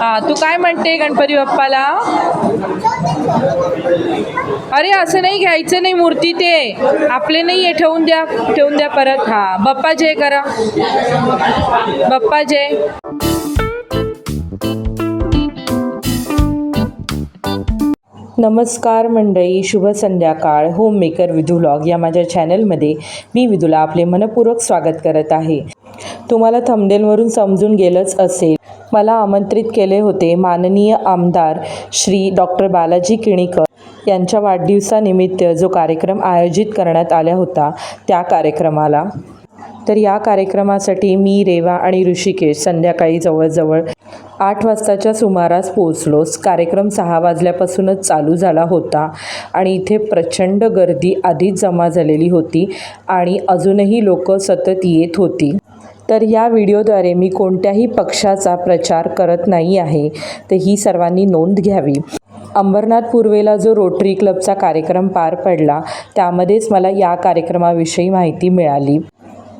हा तू काय म्हणते गणपती बाप्पाला? अरे असं नाही घ्यायचं नाही मूर्ती ते. आपले नाही आहे ठेवून द्या ठेवून द्या परत. हा बाप्पा जय करा. बाप्पा जय. नमस्कार मंडळी शुभ संध्याकाळ. होम मेकर विधू व्लॉग या माझ्या चॅनलमध्ये मी विधूला आपले मनपूर्वक स्वागत करत आहे. तुम्हाला थंबनेलवरून समजून गेलंच असेल. मला आमंत्रित केले होते माननीय आमदार श्री डॉक्टर बालाजी किणीकर यांच्या वाढदिवसानिमित्त जो कार्यक्रम आयोजित करण्यात आला होता त्या कार्यक्रमाला. तर या कार्यक्रमासाठी मी रेवा आणि ऋषिकेश संध्याकाळी जवळजवळ आठ वाजताच्या सुमारास पोचलो कार्यक्रम सहा वाजल्यापासूनच चालू झाला होता आणि इथे प्रचंड गर्दी आधीच जमा झालेली होती आणि अजूनही लोक सतत येत होती. तर या व्हिडिओद्वारे मी कोणत्याही पक्षाचा प्रचार करत नाही आहे. तर ही सर्वांनी नोंद घ्यावी. अंबरनाथ पूर्वेला जो रोटरी क्लबचा कार्यक्रम पार पडला त्यामध्येच मला या कार्यक्रमाविषयी माहिती मिळाली.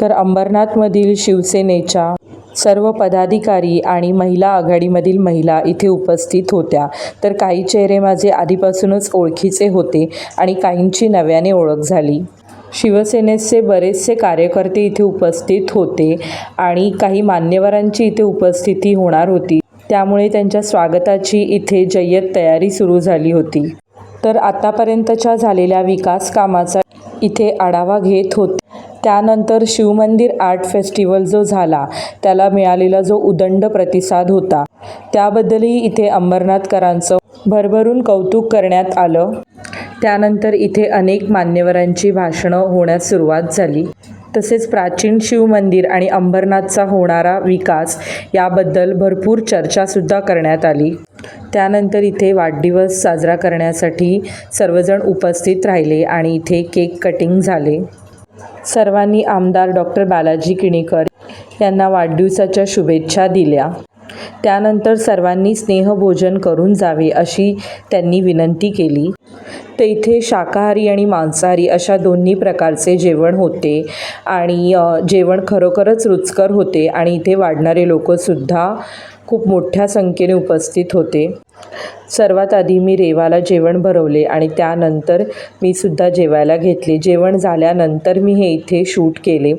तर अंबरनाथमधील शिवसेनेच्या सर्व पदाधिकारी आणि महिला आघाडीमधील महिला इथे उपस्थित होत्या. तर काही चेहरे माझे आधीपासूनच ओळखीचे होते आणि काहींची नव्याने ओळख झाली. शिवसेनेचे बरेचसे कार्यकर्ते इथे उपस्थित होते आणि काही मान्यवरांची इथे उपस्थिती होणार होती. त्यामुळे त्यांच्या स्वागताची इथे जय्यत तयारी सुरू झाली होती. तर आतापर्यंतच्या झालेल्या विकास कामाचा इथे आढावा घेत होते. त्यानंतर शिवमंदिर आर्ट फेस्टिवल जो झाला त्याला मिळालेला जो उदंड प्रतिसाद होता त्याबद्दलही इथे अंबरनाथकरांचं भरभरून कौतुक करण्यात आलं. त्यानंतर इथे अनेक मान्यवरांची भाषणं होण्यास सुरुवात झाली. तसेच प्राचीन शिवमंदिर आणि अंबरनाथचा होणारा विकास याबद्दल भरपूर चर्चासुद्धा करण्यात आली. त्यानंतर इथे वाढदिवस साजरा करण्यासाठी सर्वजण उपस्थित राहिले आणि इथे केक कटिंग झाले. सर्वांनी आमदार डॉक्टर बालाजी किणीकर यांना वाढदिवसाच्या शुभेच्छा दिल्या. त्यानंतर सर्वांनी स्नेहभोजन करून जावे अशी त्यांनी विनंती केली. तर इथे शाकाहारी आणि मांसाहारी अशा दोन्ही प्रकारचे जेवण होते. आणि जेवण खरोखरच रुचकर होते आणि इथे वाढणारे लोकसुद्धा खूप मोठ्या संख्येने उपस्थित होते. सर्वात आधी मी रेवाला जेवण भरवले आणि त्यानंतर मी सुद्धा जेवायला घेतले. जेवण झाल्यानंतर मी हे इथे शूट केले.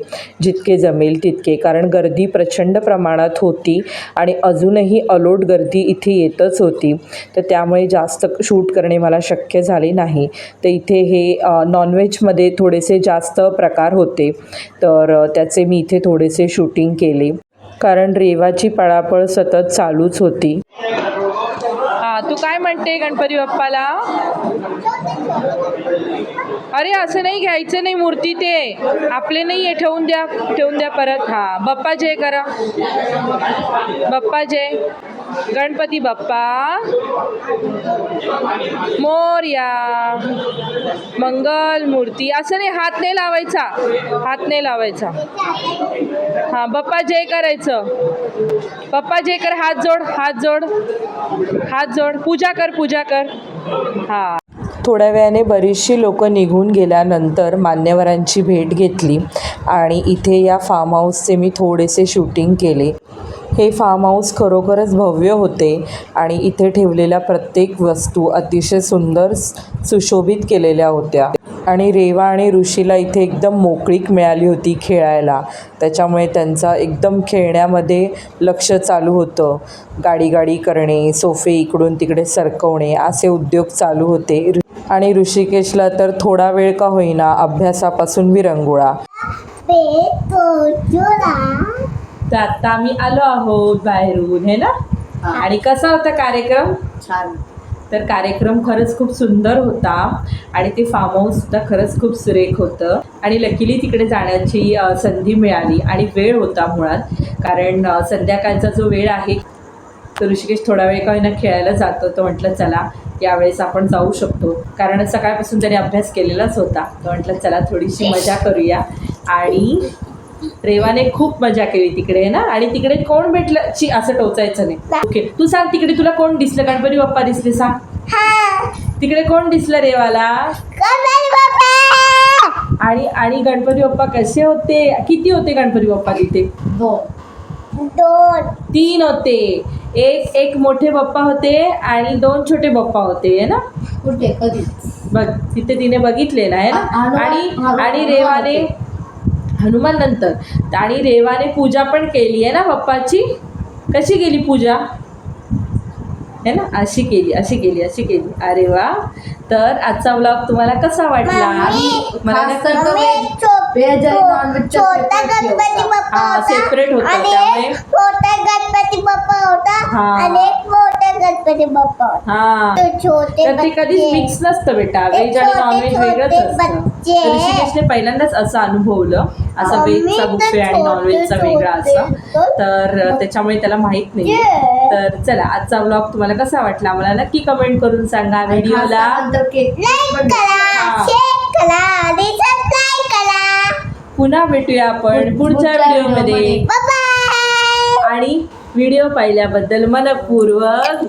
जितके जमेल तितके. कारण गर्दी प्रचंड प्रमाणात होती आणि अजूनही अलोट गर्दी इथे येतच होती. तर त्यामुळे जास्त शूट करणे मला शक्य झाले नाही. तर इथे हे नॉनव्हेजमध्ये थोडेसे जास्त प्रकार होते. तर त्याचे मी इथे थोडेसे शूटिंग केले. कारण रेवाची पळापळ सतत चालूच होती. हा तू काय म्हणते गणपती बाप्पाला? अरे असं नाही घ्यायचं नाही मूर्ती ते. आपले नाही आहे ठेवून द्या ठेवून द्या परत. हा बाप्पा जय करा. बाप्पा जय. गणपती बाप्पा. मोर्या. मंगल मूर्ती. असं नाही हात नाही लावायचा. हात नाही लावायचा. हा बाप्पा जय करायचं. बाप्पा जय कर हात जोड हात जोड. हात जोड. पूजा कर पूजा कर. हा. थोड्या वेळाने बरीचशी लोक निघून गेल्यानंतर मान्यवरांची भेट घेतली आणि इथे या फार्म हाऊसचे मी थोडेसे शूटिंग केले. हे फार्म हाऊस खरोखरच भव्य होते आणि इथे ठेवलेल्या प्रत्येक वस्तू अतिशय सुंदर सुशोभित केलेल्या होत्या. आणि रेवा आणि ऋषीला इथे एकदम मोकळीक मिळाली होती खेळायला. त्याच्यामुळे त्यांचा एकदम खेळण्यामध्ये लक्ष चालू होतं. गाडी गाडी करणे सोफे इकडून तिकडे सरकवणे असे उद्योग चालू होते. आणि ऋषिकेशला तर थोडा वेळ का होईना अभ्यासापासून विरंगुळा. तर आता आम्ही आलो आहोत बाहेरून हे ना? आणि कसा होता कार्यक्रम? छान. तर कार्यक्रम खरंच खूप सुंदर होता आणि ते फार्म हाऊससुद्धा खरंच खूप सुरेख होतं. आणि लकीली तिकडे जाण्याची संधी मिळाली आणि वेळ होता मुळात. कारण संध्याकाळचा जो वेळ आहे तर ऋषिकेश थोडा वेळ का होईना खेळायला जातो तर म्हटलं चला यावेळेस आपण जाऊ शकतो. कारण सकाळपासून त्याने अभ्यास केलेलाच होता. तर म्हटलं चला थोडीशी मजा करूया. आणि रेवाने खूप मजा केली तिकडे ना? आणि तिकडे कोण भेटलं? ची असं टोचायचं नाही. ओके तू सांग तिकडे तुला कोण दिसलं? गणपती बाप्पा दिसले सांग. तिकडे कोण दिसलं रेवाला? आणि आणि गणपती बाप्पा कसे होते? किती होते गणपती बाप्पा तिथे? दोन. दोन. तीन होते. एक एक मोठे पप्पा होते आणि दोन छोटे पप्पा होते है ना? कुठे? कधी बघ तिथे तिने बघितले ना है ना? आणि आणि रेवाने हनुमान नंतर आणि रेवाने पूजा पण केली आहे ना पप्पाची कशी केली पूजा? है ना? अशी केली अशी केली अशी केली. अरे वा! तर आजचा ब्लॉग तुम्हाला कसा वाटला? मला गणपती होता. त्यामुळे- गणपती बाप्पा होता. छोटे ते कधीच. मिक्स नसतं बेटा. व्हेज आणि नॉनव्हेज वेगळंच असतं. ऋषिकेशने पहिल्यांदाच असं अनुभवलं. असं व्हेजचा बुफे आणि नॉनव्हेजचा वेगळा असं. तर- त्याच्यामुळे त्याला माहीत नाही. तर चला आजचा ब्लॉग तुम्हाला कसा वाटला? मला नक्की कमेंट करून सांगा व्हिडिओला पुन्हा भेटूया आपण पुढच्या व्हिडिओमध्ये आणि व्हिडिओ पाहिल्याबद्दल मनपूर्वक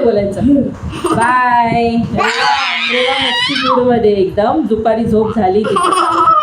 बोलायचं. बाय रेवा मूडमध्ये एकदम दुपारी झोप झाली की.